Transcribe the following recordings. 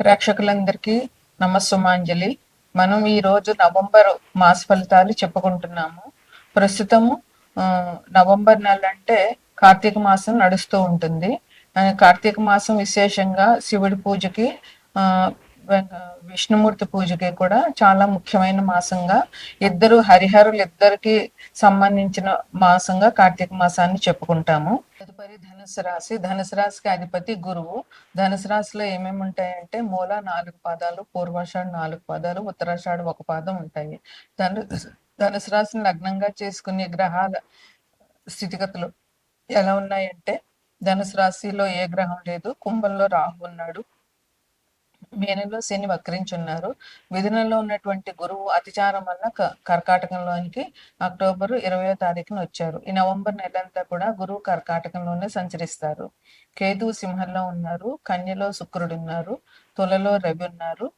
ప్రేక్షకులందరికీ నమస్సుమాంజలి. మనం ఈ రోజు నవంబర్ మాస ఫలితాలు చెప్పుకుంటున్నాము. ప్రస్తుతము ఆ, నవంబర్ నెల అంటే కార్తీక మాసం నడుస్తూ ఉంటుంది. ఆ, కార్తీక మాసం విశేషంగా శివుడి పూజకి ఆ విష్ణుమూర్తి పూజకి కూడా చాలా ముఖ్యమైన మాసంగా ఇద్దరు హరిహరులు ఇద్దరికి సంబంధించిన మాసంగా కార్తీక మాసాన్ని చెప్పుకుంటాము. తదుపరి ధనుసు రాశి. ధనుసు రాశికి అధిపతి గురువు. ధనుసు రాశిలో ఏమేమి ఉంటాయంటే మూల నాలుగు పాదాలు పూర్వాషాఢ నాలుగు పాదాలు ఉత్తరాషాఢ ఒక పాదం ఉంటాయి. ధను ధనుసు రాశిని లగ్నంగా చేసుకునే గ్రహాల స్థితిగతులు ఎలా ఉన్నాయంటే ధనుసు రాశిలో ఏ గ్రహం లేదు. కుంభంలో రాహు ఉన్నాడు. మీనంలో శని వక్రించున్నారు. మిథునంలో ఉన్నటువంటి గురువు అతిచారం వల్ల క- కర్కాటకంలోనికి అక్టోబర్ ఇరవయో తారీఖున వచ్చారు. ఈ నవంబర్ నెలంతా కూడా గురువు కర్కాటకంలోనే సంచరిస్తారు. కేతువు సింహంలో ఉన్నారు. కన్యలో శుక్రుడు ఉన్నారు. తులలో రవి ఉన్నారు.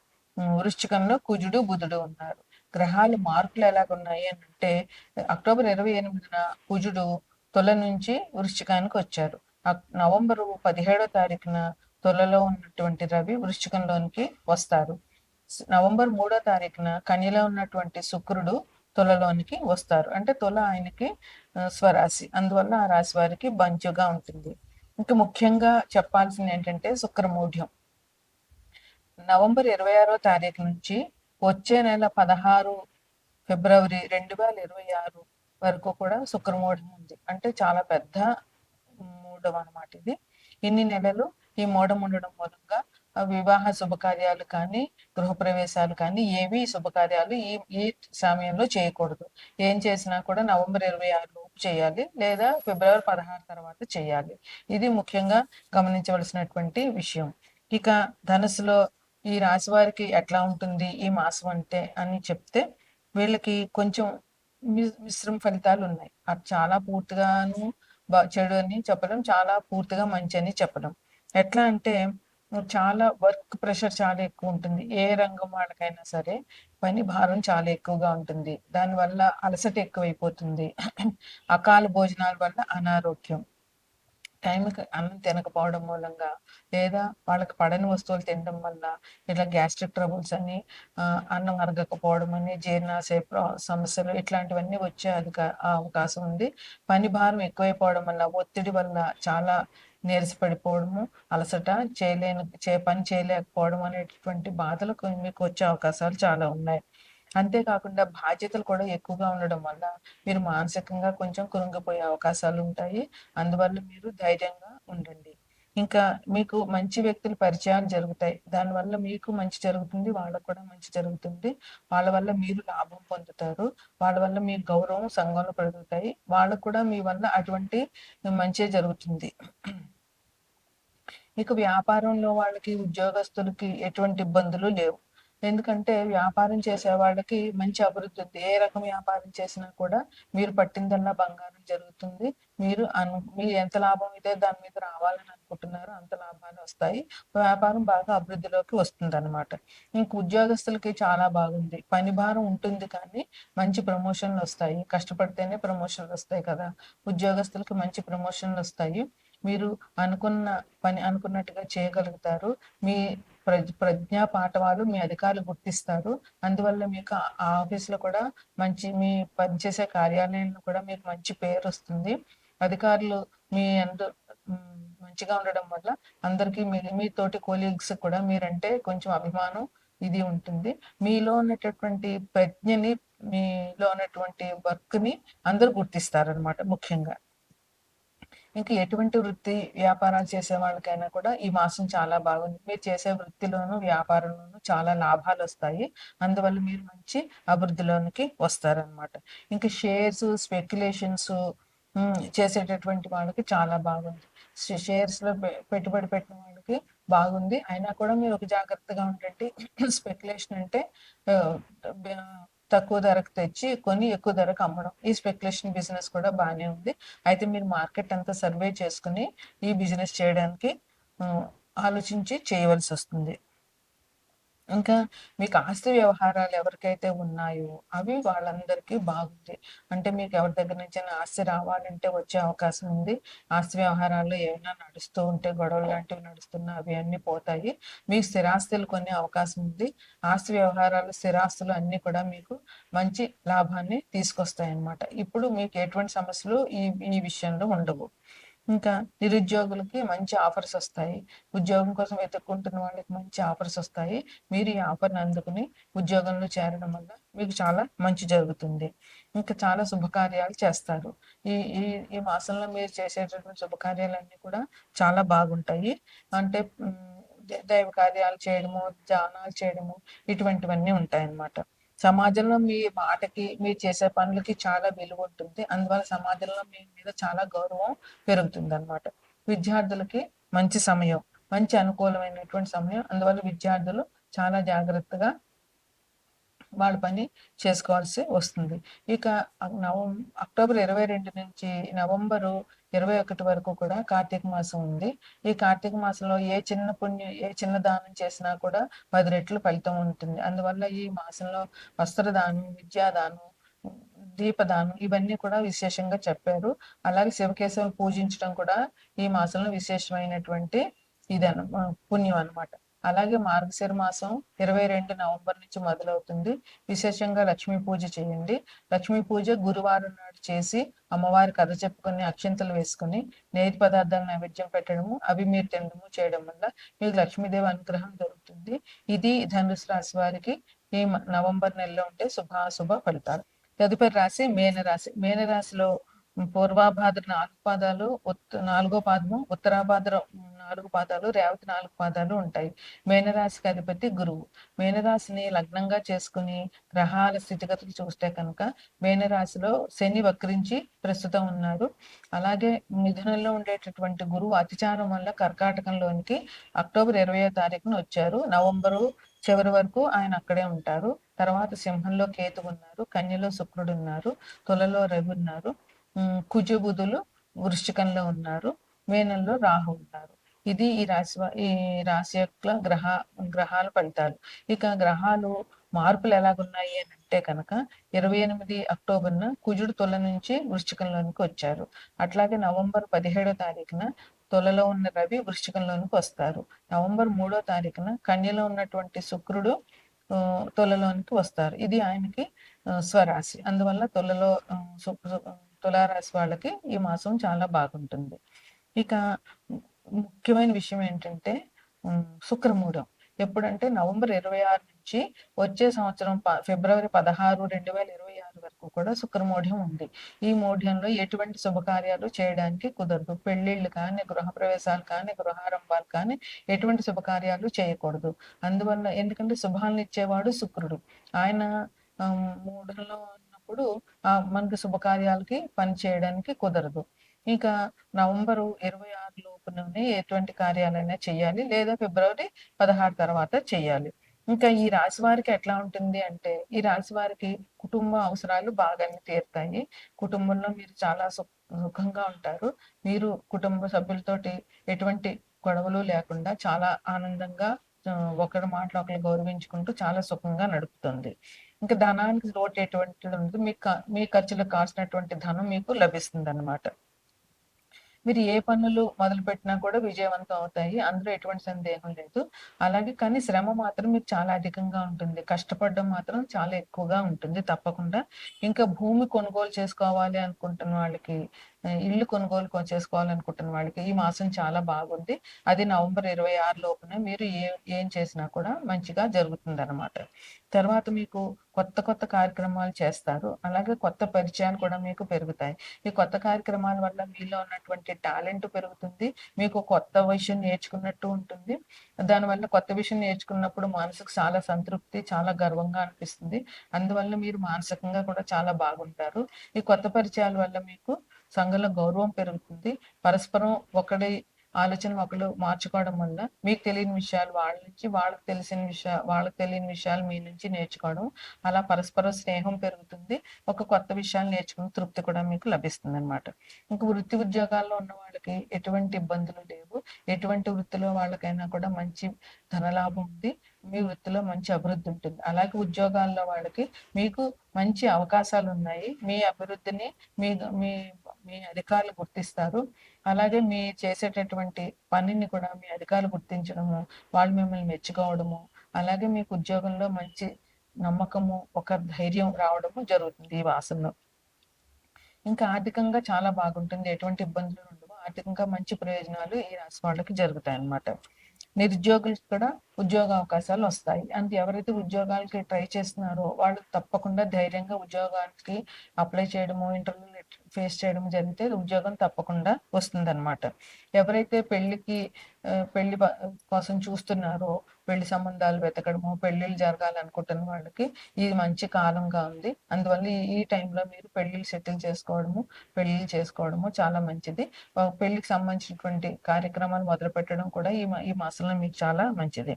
వృశ్చికంలో కుజుడు బుధుడు ఉన్నారు. గ్రహాలు మార్పులు ఎలాగున్నాయి అని అంటే అక్టోబర్ ఇరవై ఎనిమిదిన కుజుడు తుల నుంచి వృశ్చికానికి వచ్చారు. అక్- నవంబరు పదిహేడో తారీఖున తులలో ఉన్నటువంటి రవి వృశ్చికంలోనికి వస్తారు. నవంబర్ మూడో తారీఖున కన్యలో ఉన్నటువంటి శుక్రుడు తులలోనికి వస్తారు. అంటే తుల ఆయనకి స్వరాశి. అందువల్ల ఆ రాశి వారికి బంచుగా ఉంటుంది. ఇంకా ముఖ్యంగా చెప్పాల్సింది ఏంటంటే శుక్రమూఢ్యం. నవంబర్ ఇరవై ఆరో తారీఖు నుంచి వచ్చే నెల పదహారు ఫిబ్రవరి రెండు వేల ఇరవై ఆరు వరకు కూడా శుక్రమూఢం ఉంది. అంటే చాలా పెద్ద మూఢం అన్నమాట ఇది. ఇన్ని నెలలు ఈ మోడం ఉండడం మూలంగా వివాహ శుభకార్యాలు కానీ గృహప్రవేశాలు కానీ ఏవి శుభకార్యాలు ఈ ఈ సమయంలో చేయకూడదు. ఏం చేసినా కూడా నవంబర్ ఇరవై ఆరు చేయాలి లేదా ఫిబ్రవరి పదహారు తర్వాత చేయాలి. ఇది ముఖ్యంగా గమనించవలసినటువంటి విషయం. ఇక ధనుసులో ఈ రాశి వారికి ఎట్లా ఉంటుంది? ఈ మాసం అంటే అని చెప్తే వీళ్ళకి కొంచెం మి- మిశ్రమ ఫలితాలు ఉన్నాయి. అది చాలా పూర్తిగాను చెడు అని చెప్పడం చాలా పూర్తిగా మంచి అని చెప్పడం ఎట్లా అంటే చాలా వర్క్ ప్రెషర్ చాలా ఎక్కువ ఉంటుంది. ఏ రంగం వాళ్ళకైనా సరే పని భారం చాలా ఎక్కువగా ఉంటుంది. దానివల్ల అలసట ఎక్కువైపోతుంది. అకాల భోజనాల వల్ల అనారోగ్యం. టైంకి అన్నం తినకపోవడం మూలంగా లేదా వాళ్ళకి పడని వస్తువులు తినడం వల్ల ఇట్లా గ్యాస్ట్రిక్ ట్రబుల్స్ అని అన్నం అరగకపోవడం అని జీర్ణాశయ సమస్యలు ఇట్లాంటివన్నీ వచ్చే అధిక అవకాశం ఉంది. పని భారం ఎక్కువైపోవడం వల్ల ఒత్తిడి వల్ల చాలా నీరసపడిపోవడము అలసట చేయలేని చే పని చేయలేకపోవడం అనేటటువంటి బాధలు కొన్ని మీకు వచ్చే అవకాశాలు చాలా ఉన్నాయి. అంతేకాకుండా బాధ్యతలు కూడా ఎక్కువగా ఉండడం వల్ల మీరు మానసికంగా కొంచెం కురుంగిపోయే అవకాశాలు ఉంటాయి. అందువల్ల మీరు ధైర్యంగా ఉండండి. ఇంకా మీకు మంచి వ్యక్తుల పరిచయాలు జరుగుతాయి. దానివల్ల మీకు మంచి జరుగుతుంది వాళ్ళకు కూడా మంచి జరుగుతుంది. వాళ్ళ వల్ల మీరు లాభం పొందుతారు. వాళ్ళ వల్ల మీ గౌరవం సంఘంలో పెరుగుతాయి. వాళ్ళకు కూడా మీ వల్ల అటువంటి మంచి జరుగుతుంది. ఇక వ్యాపారంలో వాళ్ళకి ఉద్యోగస్తులకి ఎటువంటి ఇబ్బందులు లేవు. ఎందుకంటే వ్యాపారం చేసే వాళ్ళకి మంచి అభివృద్ధి ఉంది. ఏ రకం వ్యాపారం చేసినా కూడా మీరు పట్టిందల్లా బంగారం జరుగుతుంది. మీరు అను మీరు ఎంత లాభం అయితే దాని మీద రావాలని అనుకుంటున్నారో అంత లాభాలు వస్తాయి. వ్యాపారం బాగా అభివృద్ధిలోకి వస్తుంది అనమాట ఇంక ఉద్యోగస్తులకి చాలా బాగుంది. పని భారం ఉంటుంది కానీ మంచి ప్రమోషన్లు వస్తాయి. కష్టపడితేనే ప్రమోషన్లు వస్తాయి కదా. ఉద్యోగస్తులకి మంచి ప్రమోషన్లు వస్తాయి. మీరు అనుకున్న పని అనుకున్నట్టుగా చేయగలుగుతారు. మీ ప్రజ్ఞా పాఠవాలు మీ అధికారులు గుర్తిస్తారు. అందువల్ల మీకు ఆ ఆఫీస్లో కూడా మంచి మీ పనిచేసే కార్యాలయంలో కూడా మీకు మంచి పేరు వస్తుంది అధికారులు మీ అందు మంచిగా ఉండడం వల్ల అందరికీ మీ మీ తోటి కోలీగ్స్ కూడా మీరంటే కొంచెం అభిమానం ఇది ఉంటుంది. మీలో ఉన్నటువంటి ప్రజ్ఞని మీలో ఉన్నటువంటి వర్క్ని అందరూ గుర్తిస్తారనమాట ముఖ్యంగా. ఇంకా ఎటువంటి వృత్తి వ్యాపారాలు చేసే వాళ్ళకైనా కూడా ఈ మాసం చాలా బాగుంది. మీరు చేసే వృత్తిలోను వ్యాపారంలోనూ చాలా లాభాలు వస్తాయి. అందువల్ల మీరు మంచి అభివృద్ధిలోనికి వస్తారనమాట ఇంకా షేర్స్ స్పెక్యులేషన్స్ చేసేటటువంటి వాళ్ళకి చాలా బాగుంది. షేర్స్లో పె- పెట్టుబడి పెట్టిన వాళ్ళకి బాగుంది. అయినా కూడా మీరు ఒక జాగ్రత్తగా ఉండండి. స్పెక్యులేషన్ అంటే తక్కువ ధరకు తెచ్చి కొని ఎక్కువ ధరకు అమ్మడం. ఈ స్పెక్యులేషన్ బిజినెస్ కూడా బాగానే ఉంది. అయితే మీరు మార్కెట్ అంతా సర్వే చేసుకుని ఈ బిజినెస్ చేయడానికి ఆలోచించి చేయవలసి వస్తుంది. ఇంకా మీకు ఆస్తి వ్యవహారాలు ఎవరికైతే ఉన్నాయో అవి వాళ్ళందరికీ బాగుంది. అంటే మీకు ఎవరి దగ్గర నుంచి ఆస్తి రావాలంటే వచ్చే అవకాశం ఉంది. ఆస్తి వ్యవహారాల్లో ఏమైనా నడుస్తూ ఉంటే గొడవలు లాంటివి నడుస్తున్నా అవి అన్ని పోతాయి. మీకు స్థిరాస్తులు కొనే అవకాశం ఉంది. ఆస్తి వ్యవహారాలు స్థిరాస్తులు అన్ని కూడా మీకు మంచి లాభాన్ని తీసుకొస్తాయి అన్నమాట ఇప్పుడు మీకు ఎటువంటి సమస్యలు ఈ ఈ విషయంలో ఉండవు. ఇంకా నిరుద్యోగులకి మంచి ఆఫర్స్ వస్తాయి. ఉద్యోగం కోసం వెతుక్కుంటున్న వాళ్ళకి మంచి ఆఫర్స్ వస్తాయి. మీరు ఈ ఆఫర్ని అందుకుని ఉద్యోగంలో చేరడం వల్ల మీకు చాలా మంచి జరుగుతుంది. ఇంకా చాలా శుభకార్యాలు చేస్తారు. ఈ ఈ ఈ మాసంలో మీరు చేసేటటువంటి శుభకార్యాలన్నీ కూడా చాలా బాగుంటాయి. అంటే దైవ కార్యాలు చేయడము ధ్యానాలు చేయడము ఇటువంటివన్నీ ఉంటాయి అన్నమాట సమాజంలో మీ మాటకి మీరు చేసే పనులకి చాలా విలువ ఉంటుంది. అందువల్ల సమాజంలో మీ మీద చాలా గౌరవం పెరుగుతుంది అనమాట విద్యార్థులకి మంచి సమయం మంచి అనుకూలమైనటువంటి సమయం. అందువల్ల విద్యార్థులు చాలా జాగ్రత్తగా వాళ్ళ పని చేసుకోవాల్సి వస్తుంది. ఇక నవం అక్టోబర్ ఇరవై రెండు నుంచి నవంబరు ఇరవై ఒకటి వరకు కూడా కార్తీక మాసం ఉంది. ఈ కార్తీక మాసంలో ఏ చిన్న పుణ్యం ఏ చిన్న దానం చేసినా కూడా పది రెట్లు ఫలితం ఉంటుంది. అందువల్ల ఈ మాసంలో వస్త్రదానం విద్యాదానం దీపదానం ఇవన్నీ కూడా విశేషంగా చెప్పారు. అలాగే శివకేశవులు పూజించడం కూడా ఈ మాసంలో విశేషమైనటువంటి ఇది పుణ్యం అనమాట అలాగే మార్గశిర మాసం ఇరవై రెండు నవంబర్ నుంచి మొదలవుతుంది. విశేషంగా లక్ష్మీ పూజ చేయండి. లక్ష్మీ పూజ గురువారం నాడు చేసి అమ్మవారి కథ చెప్పుకొని అక్షింతలు వేసుకుని నేతి పదార్థాలు నైవేద్యం పెట్టడము అవి మీరు తినడము చేయడం వల్ల మీకు లక్ష్మీదేవి అనుగ్రహం దొరుకుతుంది. ఇది ధనుసు రాశి వారికి ఈ నవంబర్ నెలలో ఉంటే శుభాశుభ ఫలితాలు. తదుపరి రాశి మేనరాశి. మేనరాశిలో పూర్వాభాద్ర నాలుగు పాదాలు నాలుగో పాదము ఉత్తరాభాద్ర నాలుగు పాదాలు రేవతి నాలుగు పాదాలు ఉంటాయి. మేనరాశికి అధిపతి గురువు. మేనరాశిని లగ్నంగా చేసుకుని గ్రహాల స్థితిగతులు చూస్తే కనుక మేనరాశిలో శని వక్రించి ప్రస్తుతం ఉన్నారు అలాగే మిథునంలో ఉండేటటువంటి గురువు అతిచారం వల్ల కర్కాటకంలోనికి అక్టోబర్ ఇరవయో తారీఖున వచ్చారు. నవంబరు చివరి వరకు ఆయన అక్కడే ఉంటారు. తర్వాత సింహంలో కేతు ఉన్నారు. కన్యలో శుక్రుడు ఉన్నారు. తులలో రవి ఉన్నారు. కుజబుధులు వృశ్చికంలో ఉన్నారు మేనంలో రాహు ఉన్నారు ఇది ఈ రాశి ఈ రాశి యొక్క గ్రహ గ్రహాల ఫలితాలు. ఇక గ్రహాలు మార్పులు ఎలాగున్నాయి అని అంటే కనుక ఇరవై ఎనిమిది అక్టోబర్న కుజుడు తొల నుంచి వృశ్చికంలోనికి వచ్చారు. అట్లాగే నవంబర్ పదిహేడో తారీఖున తొలలో ఉన్న రవి వృశ్చికంలోనికి వస్తారు. నవంబర్ మూడో తారీఖున కన్యలో ఉన్నటువంటి శుక్రుడు తొలలోనికి వస్తారు. ఇది ఆయనకి స్వరాశి. అందువల్ల తొలలో తులారాశి వాళ్ళకి ఈ మాసం చాలా బాగుంటుంది. ఇక ముఖ్యమైన విషయం ఏంటంటే శుక్రమూఢం. ఎప్పుడంటే నవంబర్ ఇరవై ఆరు నుంచి వచ్చే సంవత్సరం ఫిబ్రవరి పదహారు రెండు వేల ఇరవై ఆరు వరకు కూడా శుక్రమూఢ్యం ఉంది. ఈ మూఢ్యంలో ఎటువంటి శుభకార్యాలు చేయడానికి కుదరదు. పెళ్ళిళ్ళు కానీ గృహప్రవేశాలు కానీ గృహారంభాలు కానీ ఎటువంటి శుభకార్యాలు చేయకూడదు. అందువల్ల ఎందుకంటే శుభాలను ఇచ్చేవాడు శుక్రుడు. ఆయన మూఢంలో ఉన్నప్పుడు మనకి శుభకార్యాలకి పని చేయడానికి కుదరదు. ఇంకా నవంబరు ఇరవై ఆరు లోపునే ఎటువంటి కార్యాలైనా చేయాలి లేదా ఫిబ్రవరి పదహారు తర్వాత చేయాలి. ఇంకా ఈ రాశి వారికి ఎట్లా ఉంటుంది అంటే ఈ రాశి వారికి కుటుంబ అవసరాలు బాగానే తీరుతాయి. కుటుంబంలో మీరు చాలా సుఖంగా ఉంటారు. మీరు కుటుంబ సభ్యులతోటి ఎటువంటి గొడవలు లేకుండా చాలా ఆనందంగా ఒకరి మాటలు ఒకరు గౌరవించుకుంటూ చాలా సుఖంగా నడుపుతుంది. ఇంకా ధనానికి లోటు ఎటువంటి మీ మీ ఖర్చులకు కాసినటువంటి ధనం మీకు లభిస్తుంది అనమాట మీరు ఏ పనులు మొదలు పెట్టినా కూడా విజయవంతం అవుతాయి. అందులో ఎటువంటి సందేహం లేదు. అలాగే కానీ శ్రమ మాత్రం మీకు చాలా అధికంగా ఉంటుంది. కష్టపడడం మాత్రం చాలా ఎక్కువగా ఉంటుంది తప్పకుండా. ఇంకా భూమి కొనుగోలు చేసుకోవాలి అనుకుంటున్న వాళ్ళకి ఇల్లు కొనుగోలు చేసుకోవాలనుకుంటున్న వాళ్ళకి ఈ మాసం చాలా బాగుంది. అది నవంబర్ ఇరవై ఆరు లోపున మీరు ఏ ఏం చేసినా కూడా మంచిగా జరుగుతుంది అనమాట తర్వాత మీకు కొత్త కొత్త కార్యక్రమాలు చేస్తారు. అలాగే కొత్త పరిచయాలు కూడా మీకు పెరుగుతాయి. ఈ కొత్త కార్యక్రమాల వల్ల మీలో ఉన్నటువంటి టాలెంట్ పెరుగుతుంది. మీకు కొత్త విషయం నేర్చుకున్నట్టు ఉంటుంది. దానివల్ల కొత్త విషయం నేర్చుకున్నప్పుడు మనసుకు చాలా సంతృప్తి చాలా గర్వంగా అనిపిస్తుంది. అందువల్ల మీరు మానసికంగా కూడా చాలా బాగుంటారు. ఈ కొత్త పరిచయాల వల్ల మీకు సంఘంలో గౌరవం పెరుగుతుంది. పరస్పరం ఒకడి ఆలోచన ఒకళ్ళు మార్చుకోవడం వల్ల మీకు తెలియని విషయాలు వాళ్ళ నుంచి వాళ్ళకి తెలిసిన విషయాలు వాళ్ళకి తెలియని విషయాలు మీ నుంచి నేర్చుకోవడం అలా పరస్పర స్నేహం పెరుగుతుంది. ఒక కొత్త విషయాలు నేర్చుకుని తృప్తి కూడా మీకు లభిస్తుంది అనమాట ఇంకా వృత్తి ఉద్యోగాల్లో ఉన్న వాళ్ళకి ఎటువంటి ఇబ్బందులు లేవు. ఎటువంటి వృత్తిలో వాళ్ళకైనా కూడా మంచి ధనలాభం ఉంది. మీ వృత్తిలో మంచి అభివృద్ధి ఉంటుంది. అలాగే ఉద్యోగాల్లో వాళ్ళకి మీకు మంచి అవకాశాలు ఉన్నాయి. మీ అభివృద్ధిని మీ మీ మీ అధికారులు గుర్తిస్తారు. అలాగే మీ చేసేటటువంటి పనిని కూడా మీ అధికారులు గుర్తించడము వాళ్ళు మిమ్మల్ని మెచ్చుకోవడము అలాగే మీకు ఉద్యోగంలో మంచి నమ్మకము ఒక ధైర్యం రావడము జరుగుతుంది ఈ వాసనలో. ఇంకా ఆర్థికంగా చాలా బాగుంటుంది. ఎటువంటి ఇబ్బందులు ఉండవు. ఆర్థికంగా మంచి ప్రయోజనాలు ఈ రాశి వాళ్ళకి జరుగుతాయి అన్నమాట నిరుద్యోగులకు కూడా ఉద్యోగ అవకాశాలు వస్తాయి. అంత ఎవరైతే ఉద్యోగాలకి ట్రై చేస్తున్నారో వాళ్ళు తప్పకుండా ధైర్యంగా ఉద్యోగానికి అప్లై చేయడము ఇంటర్వ్యూ ఫేస్ చేయడం జరిగితే ఉద్యోగం తప్పకుండా వస్తుంది అనమాట ఎవరైతే పెళ్ళికి పెళ్ళి కోసం చూస్తున్నారో పెళ్ళి సంబంధాలు వెతకడము పెళ్ళిళ్ళు జరగాలనుకుంటున్న వాళ్ళకి ఇది మంచి కాలంగా ఉంది. అందువల్ల ఈ టైంలో మీరు పెళ్ళిళ్ళు సెటిల్ చేసుకోవడము పెళ్ళిళ్ళు చేసుకోవడము చాలా మంచిది. పెళ్ళికి సంబంధించినటువంటి కార్యక్రమాలు మొదలు పెట్టడం కూడా ఈ ఈ మాసంలో మీకు చాలా మంచిది.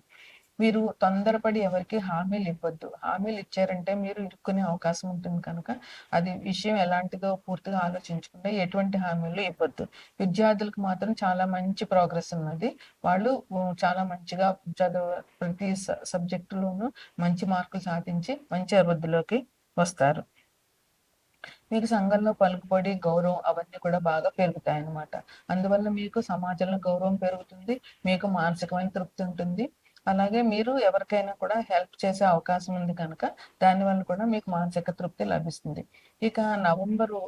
మీరు తొందరపడి ఎవరికి హామీలు ఇవ్వద్దు హామీలు ఇచ్చారంటే మీరు ఇరుక్కునే అవకాశం ఉంటుంది కనుక అది విషయం ఎలాంటిదో పూర్తిగా ఆలోచించుకుంటే ఎటువంటి హామీలు ఇవ్వద్దు. విద్యార్థులకు మాత్రం చాలా మంచి ప్రోగ్రెస్ ఉన్నది. వాళ్ళు చాలా మంచిగా చదువు ప్రతి సబ్జెక్టులోనూ మంచి మార్కులు సాధించి మంచి అభివృద్ధిలోకి వస్తారు. మీకు సంఘంలో పలుకుబడి గౌరవం అవన్నీ కూడా బాగా పెరుగుతాయి అన్నమాట అందువల్ల మీకు సమాజంలో గౌరవం పెరుగుతుంది మీకు మానసికమైన తృప్తి ఉంటుంది. అలాగే మీరు ఎవరికైనా కూడా హెల్ప్ చేసే అవకాశం ఉంది కనుక దానివల్ల కూడా మీకు మానసిక తృప్తి లభిస్తుంది. ఇక నవంబరు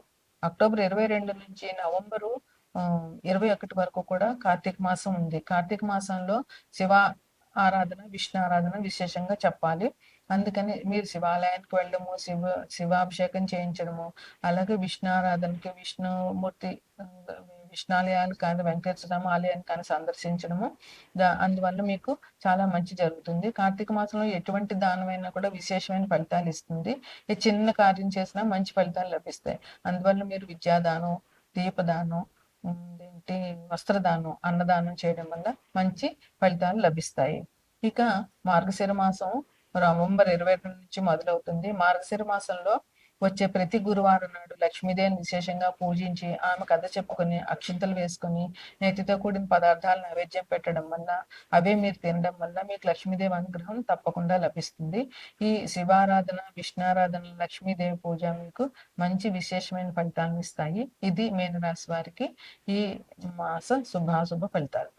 అక్టోబర్ ఇరవై రెండు నుంచి నవంబరు ఇరవై ఒకటి వరకు కూడా కార్తీక మాసం ఉంది. కార్తీక మాసంలో శివ ఆరాధన విష్ణు ఆరాధన విశేషంగా చెప్పాలి. అందుకని మీరు శివాలయానికి వెళ్ళడము శివ శివాభిషేకం చేయించడము అలాగే విష్ణు ఆరాధనకి విష్ణుమూర్తి విష్ణాలయాలు కానీ వెంకటేశ్వరరామ ఆలయాన్ని కానీ సందర్శించడము. అందువల్ల మీకు చాలా మంచి జరుగుతుంది. కార్తీక మాసంలో ఎటువంటి దానమైనా కూడా విశేషమైన ఫలితాలు ఇస్తుంది. ఈ చిన్న కార్యం చేసినా మంచి ఫలితాలు లభిస్తాయి. అందువల్ల మీరు విద్యాదానం దీపదానం ఏంటి వస్త్రదానం అన్నదానం చేయడం వల్ల మంచి ఫలితాలు లభిస్తాయి. ఇక మార్గశిర మాసం నవంబర్ ఇరవై రెండు నుంచి మొదలవుతుంది. మార్గశిర మాసంలో వచ్చే ప్రతి గురువారం నాడు లక్ష్మీదేవిని విశేషంగా పూజించి ఆమె కథ చెప్పుకొని అక్షింతలు వేసుకొని నేతితో కూడిన పదార్థాలు నైవేద్యం పెట్టడం వల్ల అవే మీరు తినడం వల్ల మీకు లక్ష్మీదేవి అనుగ్రహం తప్పకుండా లభిస్తుంది. ఈ శివారాధన విష్ణారాధన లక్ష్మీదేవి పూజ మీకు మంచి విశేషమైన ఫలితాలను ఇస్తాయి. ఇది మీనరాశి వారికి ఈ మాస శుభాశుభ ఫలితాలు.